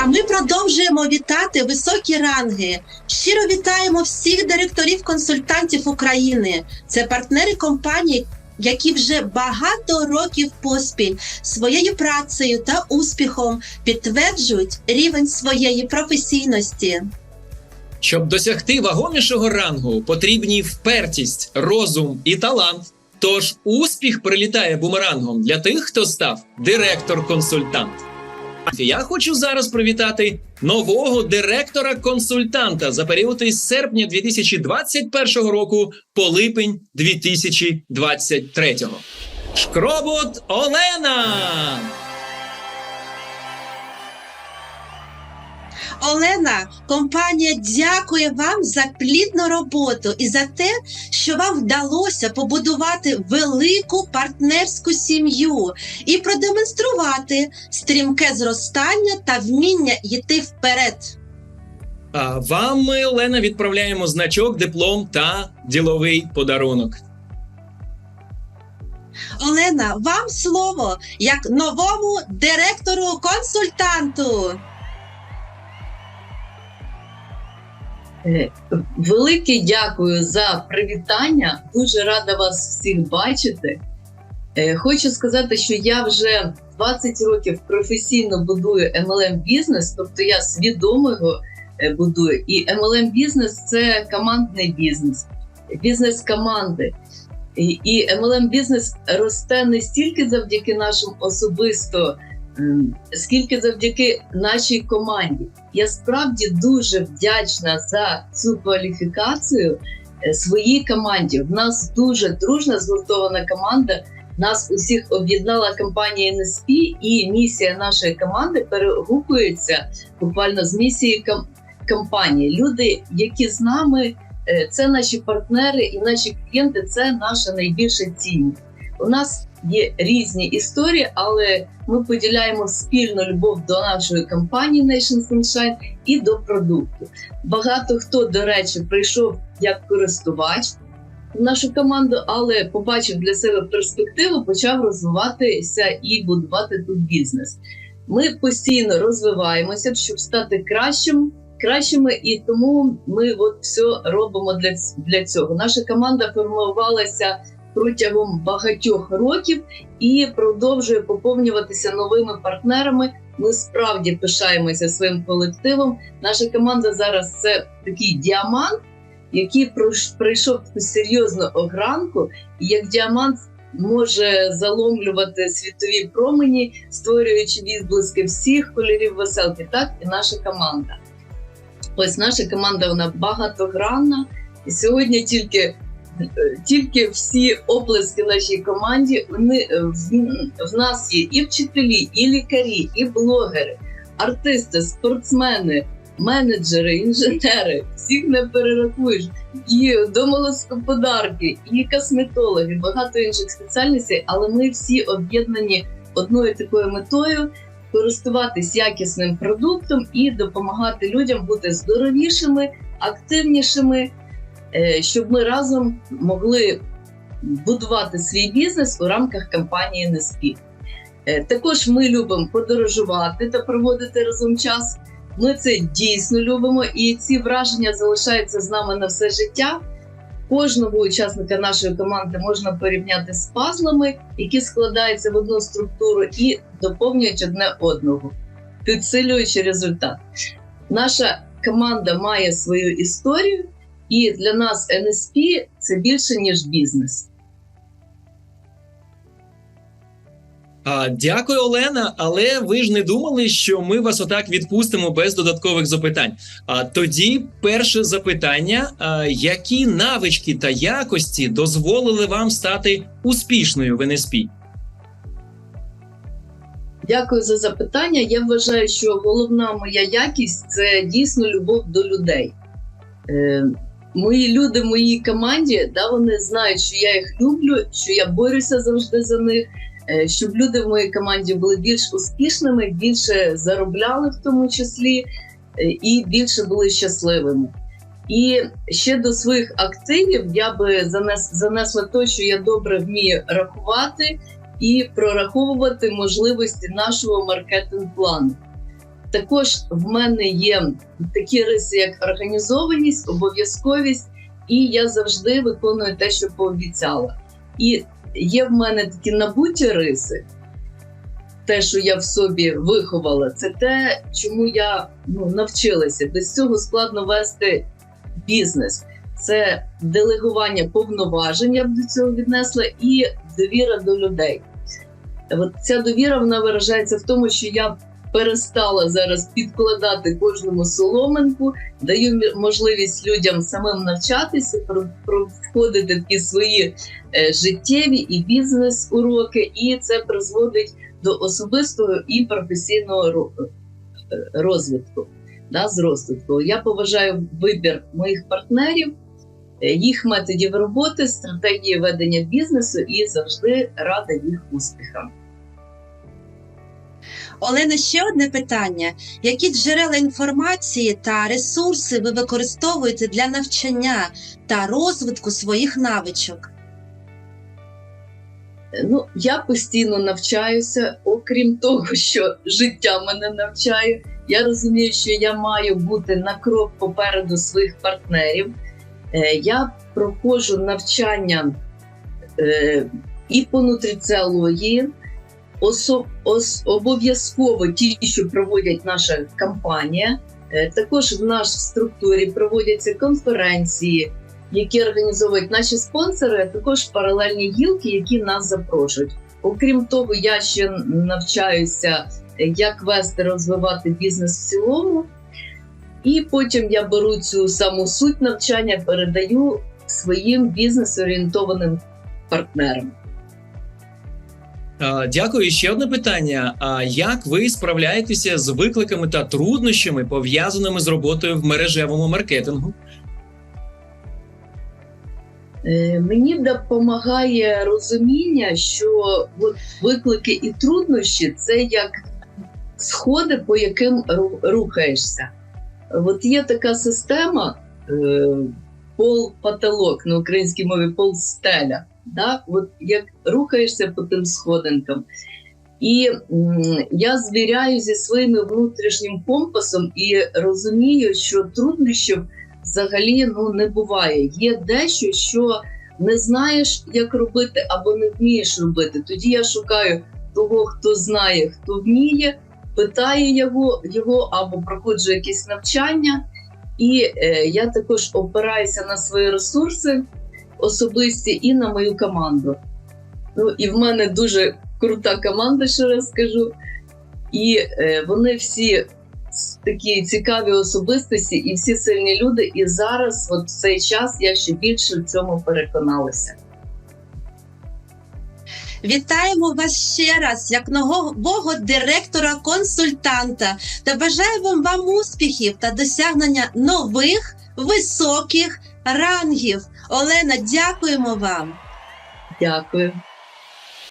А ми продовжуємо вітати високі ранги. Щиро вітаємо всіх директорів-консультантів України. Це партнери компанії, які вже багато років поспіль своєю працею та успіхом підтверджують рівень своєї професійності. Щоб досягти вагомішого рангу, потрібні впертість, розум і талант. Тож успіх прилітає бумерангом для тих, хто став директор-консультант. Я хочу зараз привітати нового директора-консультанта за період із серпня 2021 року по липень 2023. Шкробот Олена! Олена, компанія дякує вам за плідну роботу і за те, що вам вдалося побудувати велику партнерську сім'ю і продемонструвати стрімке зростання та вміння йти вперед. А вам ми, Олена, відправляємо значок, диплом та діловий подарунок. Олена, вам слово як новому директору-консультанту. Е, Велике дякую за привітання. Дуже рада вас всіх бачити. Е, Хочу сказати, що я вже 20 років професійно будую MLM бізнес, тобто я свідомо його е, будую. І MLM бізнес це командний бізнес, бізнес команди. І- MLM бізнес росте не стільки завдяки нашим особисто, скільки завдяки нашій команді. Я справді дуже вдячна за цю кваліфікацію е, своїй команді. В нас дуже дружна згуртована команда. Нас усіх об'єднала компанія NSP, і місія нашої команди перегукується буквально з місією ком- компанії. Люди, які з нами, е, це наші партнери і наші клієнти це наша найбільша цінність. У нас є різні історії, але ми поділяємо спільну любов до нашої компанії Nation Sunshine і до продукту. Багато хто, до речі, прийшов як користувач в нашу команду, але побачив для себе перспективу, почав розвиватися і будувати тут бізнес. Ми постійно розвиваємося, щоб стати кращим. Кращими, і тому ми от все робимо для, для цього. Наша команда формувалася протягом багатьох років і продовжує поповнюватися новими партнерами. Ми справді пишаємося своїм колективом. Наша команда зараз це такий діамант, який пройшов таку серйозну огранку, і як діамант може заломлювати світові промені, створюючи відблиски всіх кольорів веселки. Так і наша команда. Ось наша команда вона багатогранна, і сьогодні тільки тільки всі оплески нашій команді. Вони е, в, нас є і вчителі, і лікарі, і блогери, артисти, спортсмени, менеджери, інженери. Всіх не перерахуєш. І домогосподарки, і косметологи, багато інших спеціальностей, але ми всі об'єднані одною такою метою. Користуватись якісним продуктом і допомагати людям бути здоровішими, активнішими, е, щоб ми разом могли будувати свій бізнес у рамках компанії NSP. Е, Також ми любимо подорожувати та проводити разом час. Ми це дійсно любимо, і ці враження залишаються з нами на все життя. Кожного учасника нашої команди можна порівняти з пазлами, які складаються в одну структуру і доповнюють одне одного, підсилюючи результат. Наша команда має свою історію, і для нас NSP це більше ніж бізнес. А, дякую, Олена. Але ви ж не думали, що ми вас отак відпустимо без додаткових запитань. А тоді перше запитання: а, які навички та якості дозволили вам стати успішною в НСП? Дякую за запитання. Я вважаю, що головна моя якість це дійсно любов до людей. Е, мої люди в моїй команді, да, вони знають, що я їх люблю, що я борюся завжди за них, е, щоб люди в моїй команді були більш успішними, більше заробляли в тому числі е, і більше були щасливими. І ще до своїх активів я би занес, занесла те, що я добре вмію рахувати і прораховувати можливості нашого маркетинг-плану. Також в мене є такі риси, як організованість, обов'язковість, і я завжди виконую те, що пообіцяла. І є в мене такі набуті риси, те, що я в собі виховала, це те, чому я ну, навчилася. Без цього складно вести бізнес. Це делегування повноважень, я б до цього віднесла, і довіра до людей. От ця довіра вона виражається в тому, що я перестала зараз підкладати кожному соломинку, даю можливість людям самим навчатися, входити в свої е, життєві і бізнес-уроки, і це призводить до особистого і професійного ро- е, розвитку, да, зросту. Я поважаю вибір моїх партнерів, е, їх методів роботи, стратегії ведення бізнесу і завжди рада їх успіхам. Олена, ще одне питання: які джерела інформації та ресурси ви використовуєте для навчання та розвитку своїх навичок? Ну, я постійно навчаюся, окрім того, що життя мене навчає. Я розумію, що я маю бути на крок попереду своїх партнерів. Е, Я проходжу навчання е, і по нутриціології, обов'язково ті, що проводять наша компанія. Е, Також в нашій структурі проводяться конференції, які організовують наші спонсори, а також паралельні гілки, які нас запрошують. Окрім того, я ще навчаюся, е, як вести розвивати бізнес в цілому. І потім я беру цю саму суть навчання, передаю своїм бізнес-орієнтованим партнерам. А, Дякую. Ще одне питання: а як ви справляєтеся з викликами та труднощами, пов'язаними з роботою в мережевому маркетингу? Е, Мені допомагає розуміння, що виклики і труднощі це як сходи, по яким рухаєшся. От є така система е, пол-потолок на українській мові пол-стеля. Да? От як рухаєшся по тим сходинкам. І я звіряю зі своїм внутрішнім компасом і розумію, що труднощів взагалі ну не буває. Є дещо, що не знаєш, як робити або не вмієш робити. Тоді я шукаю того, хто знає, хто вміє, питаю його, його або проходжу якісь навчання. І е, я також опираюся на свої ресурси особисті і на мою команду. Ну і в мене дуже крута команда, ще раз скажу. І е, вони всі такі цікаві особистості і всі сильні люди. І зараз, от в цей час, я ще більше в цьому переконалася. Вітаємо вас ще раз як нового директора-консультанта та бажаємо вам успіхів та досягнення нових високих рангів. Олена, дякуємо вам. Дякую.